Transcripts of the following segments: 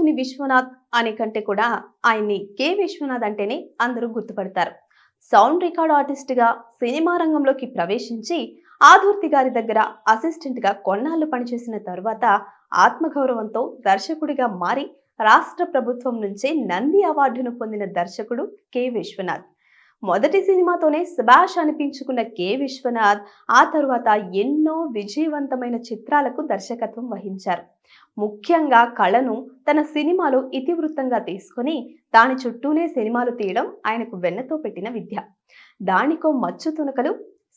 కాశీనాథుని విశ్వనాథ్ అనే కంటే కూడా ఆయన్ని కె విశ్వనాథ్ అంటేనే అందరూ గుర్తుపడతారు. సౌండ్ రికార్డ్ ఆర్టిస్ట్గా సినిమా రంగంలోకి ప్రవేశించి ఆదుర్తి గారి దగ్గర అసిస్టెంట్గా కొన్నాళ్ళు పనిచేసిన తరువాత ఆత్మగౌరవంతో దర్శకుడిగా మారి రాష్ట్ర ప్రభుత్వం నుంచే నంది అవార్డును పొందిన దర్శకుడు కె విశ్వనాథ్. మొదటి సినిమాతోనే సుభాష్ అనిపించుకున్న కె. విశ్వనాథ్ ఆ తరువాత ఎన్నో విజయవంతమైన చిత్రాలకు దర్శకత్వం వహించారు. ముఖ్యంగా కళను తన సినిమాలో ఇతివృత్తంగా తీసుకొని దాని చుట్టూనే సినిమాలు తీయడం ఆయనకు వెన్నతో పెట్టిన విద్య. దానికో మచ్చు తునకలు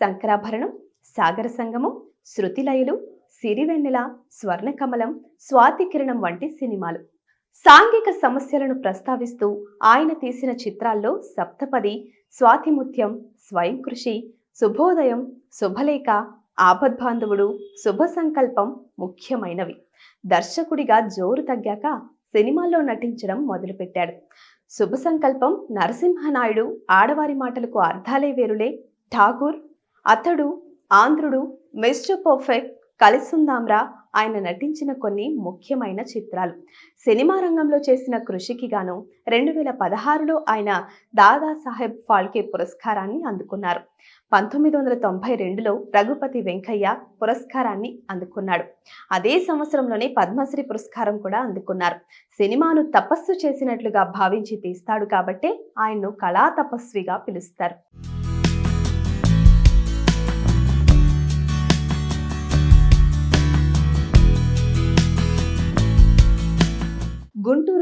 శంకరాభరణం సాగర సంగమం శృతిలయలు సిరివెన్నెల స్వర్ణకమలం స్వాతికిరణం వంటి సినిమాలు. సాంఘిక సమస్యలను ప్రస్తావిస్తూ ఆయన తీసిన చిత్రాల్లో సప్తపది స్వాతిముత్యం స్వయం కృషి శుభోదయం శుభలేఖ ఆపద్బాంధవుడు శుభ సంకల్పం ముఖ్యమైనవి. దర్శకుడిగా జోరు తగ్గాక సినిమాల్లో నటించడం మొదలుపెట్టాడు. శుభ సంకల్పం నరసింహనాయుడు ఆడవారి మాటలకు అర్థాలే వేరులే. ఠాగూర్ అతడు ఆంధ్రుడు మిస్టర్ పర్ఫెక్ట్ కలిసుందాంరా ఆయన నటించిన కొన్ని ముఖ్యమైన చిత్రాలు. సినిమా రంగంలో చేసిన కృషికి గాను రెండు వేల పదహారులో ఆయన దాదాసాహెబ్ ఫాల్కే పురస్కారాన్ని అందుకున్నారు. పంతొమ్మిది వందల తొంభై రెండులో రఘుపతి వెంకయ్య పురస్కారాన్ని అందుకున్నాడు. అదే సంవత్సరంలోనే పద్మశ్రీ పురస్కారం కూడా అందుకున్నారు. సినిమాను తపస్సు చేసినట్లుగా భావించి తీస్తాడు కాబట్టే ఆయన్ను కళా తపస్విగా పిలుస్తారు.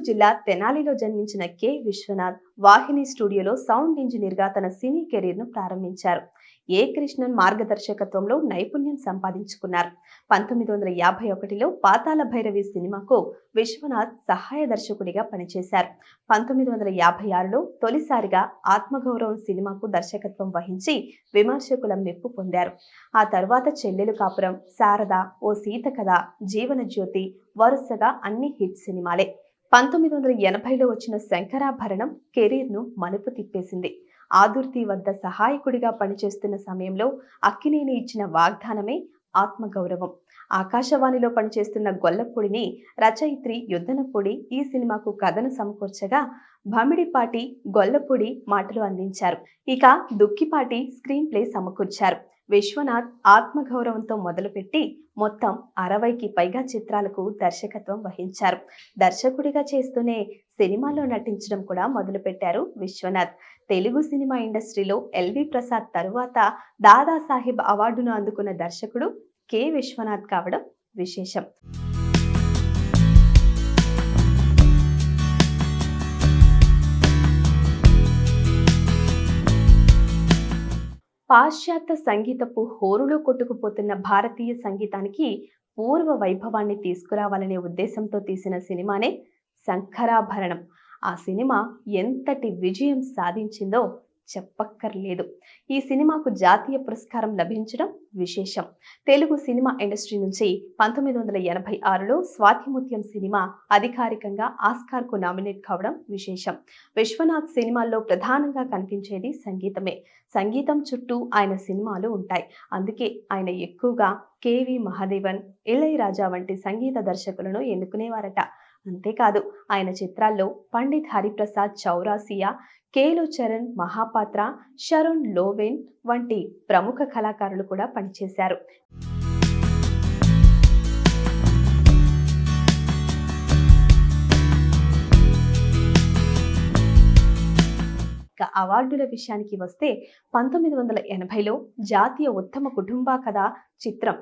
గుంటూరు జిల్లా తెనాలిలో జన్మించిన కె. విశ్వనాథ్ వాహిని స్టూడియోలో సౌండ్ ఇంజనీర్గా తన సినీ కెరీర్ను ప్రారంభించారు. ఏ. కృష్ణన్ మార్గదర్శకత్వంలో నైపుణ్యం సంపాదించుకున్నారు. పంతొమ్మిది వందల యాభై ఒకటిలో పాతాల భైరవి సినిమాకు విశ్వనాథ్ సహాయ దర్శకుడిగా పనిచేశారు. పంతొమ్మిది వందల యాభై ఆరులో తొలిసారిగా ఆత్మగౌరవం సినిమాకు దర్శకత్వం వహించి విమర్శకుల మెప్పు పొందారు. ఆ తర్వాత చెల్లెలు కాపురం శారద ఓ సీత కథ జీవన జ్యోతి వరుసగా అన్ని హిట్ సినిమాలే. పంతొమ్మిది వందల ఎనభైలో వచ్చిన శంకరాభరణం కెరీర్ను మలుపు తిప్పేసింది. ఆదుర్తి వద్ద సహాయకుడిగా పనిచేస్తున్న సమయంలో అక్కినేని ఇచ్చిన వాగ్దానమే ఆత్మగౌరవం. ఆకాశవాణిలో పనిచేస్తున్న గొల్లపూడిని రచయిత్రి యుద్ధనపూడి ఈ సినిమాకు కథను సమకూర్చగా భమిడిపాటి గొల్లపూడి మాటలు అందించారు. ఇక దుక్కిపాటి స్క్రీన్ ప్లే సమకూర్చారు. విశ్వనాథ్ ఆత్మగౌరవంతో మొదలుపెట్టి మొత్తం అరవైకి పైగా చిత్రాలకు దర్శకత్వం వహించారు. దర్శకుడిగా చేస్తూనే సినిమాలో నటించడం కూడా మొదలుపెట్టారు విశ్వనాథ్. తెలుగు సినిమా ఇండస్ట్రీలో ఎల్వి ప్రసాద్ తరువాత దాదాసాహెబ్ అవార్డును అందుకున్న దర్శకుడు కె. విశ్వనాథ్ కావడం విశేషం. పాశ్చాత్య సంగీతపు హోరులో కొట్టుకుపోతున్న భారతీయ సంగీతానికి పూర్వ వైభవాన్ని తీసుకురావాలనే ఉద్దేశంతో తీసిన సినిమానే శంకరాభరణం ఆ సినిమా ఎంతటి విజయం సాధించిందో చెప్పక్కర్లేదు. ఈ సినిమాకు జాతీయ పురస్కారం లభించడం విశేషం. తెలుగు సినిమా ఇండస్ట్రీ నుంచి పంతొమ్మిది వందల ఎనభై ఆరులో స్వాతిముత్యం సినిమా అధికారికంగా ఆస్కార్కు నామినేట్ కావడం విశేషం. విశ్వనాథ్ సినిమాల్లో ప్రధానంగా కనిపించేది సంగీతమే. సంగీతం చుట్టూ ఆయన సినిమాలు ఉంటాయి. అందుకే ఆయన ఎక్కువగా కేవి మహాదేవన్ ఇళయరాజా వంటి సంగీత దర్శకులను ఎన్నుకునేవారట. అంతేకాదు ఆయన చిత్రాల్లో పండిత్ హరిప్రసాద్ చౌరాసియా కేలు చరణ్ మహాపాత్ర షరుణ్ లోవెన్ వంటి ప్రముఖ కళాకారులు కూడా పనిచేశారు. అవార్డుల విషయానికి వస్తే పంతొమ్మిది వందల ఎనభైలో జాతీయ ఉత్తమ కుటుంబ కథ చిత్రం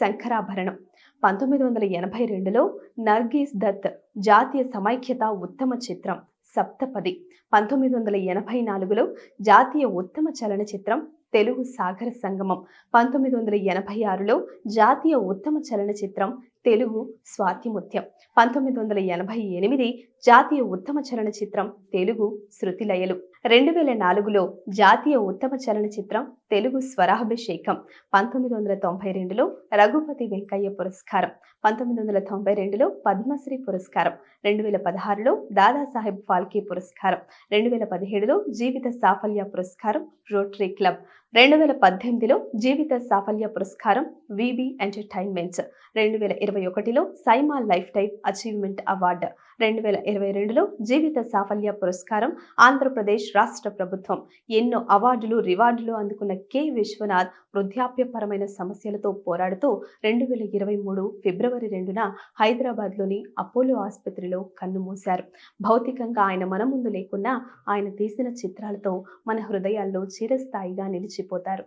శంకరాభరణం పంతొమ్మిది వందల ఎనభై రెండులో నర్గీస్ దత్ జాతీయ సమైక్యత ఉత్తమ చిత్రం సప్తపది. పంతొమ్మిది వందల ఎనభై నాలుగులో జాతీయ ఉత్తమ చలనచిత్రం తెలుగు సాగర సంగమం. పంతొమ్మిది వందల ఎనభై ఆరులో జాతీయ ఉత్తమ చలనచిత్రం తెలుగు స్వాతిముత్యం. పంతొమ్మిది వందల ఎనభై ఎనిమిది జాతీయ ఉత్తమ చలనచిత్రం తెలుగు శృతిలయలు. రెండు వేల నాలుగులో జాతీయ ఉత్తమ చలనచిత్రం తెలుగు స్వరాభిషేకం. పంతొమ్మిది వందల తొంభై రెండులో రఘుపతి వెంకయ్య పురస్కారం. పంతొమ్మిది వందల తొంభై రెండులో పద్మశ్రీ పురస్కారం. రెండు వేల పదహారులో దాదాసాహెబ్ ఫాల్కే పురస్కారం. రెండు వేల పదిహేడులో జీవిత సాఫల్య పురస్కారం రోటరీ క్లబ్. రెండు వేల పద్దెనిమిదిలో జీవిత సాఫల్య పురస్కారం విబి ఎంటర్టైన్మెంట్స్. రెండు వేల ఇరవై ఇరవై ఒకటిలో SIIMA lifetime achievement award రెండు వేల ఇరవై రెండులో జీవిత సాఫల్య పురస్కారం ఆంధ్రప్రదేశ్ రాష్ట్ర ప్రభుత్వం. ఎన్నో అవార్డులు రివార్డులు అందుకున్న కె విశ్వనాథ్ వృద్ధాప్యపరమైన సమస్యలతో పోరాడుతూ రెండు వేల ఇరవై మూడు ఫిబ్రవరి రెండున హైదరాబాద్లోని అపోలో ఆసుపత్రిలో కన్నుమూశారు భౌతికంగా ఆయన మన ముందు లేకున్నా ఆయన తీసిన చిత్రాలతో మన హృదయాల్లో చిరస్థాయిగా నిలిచిపోతారు.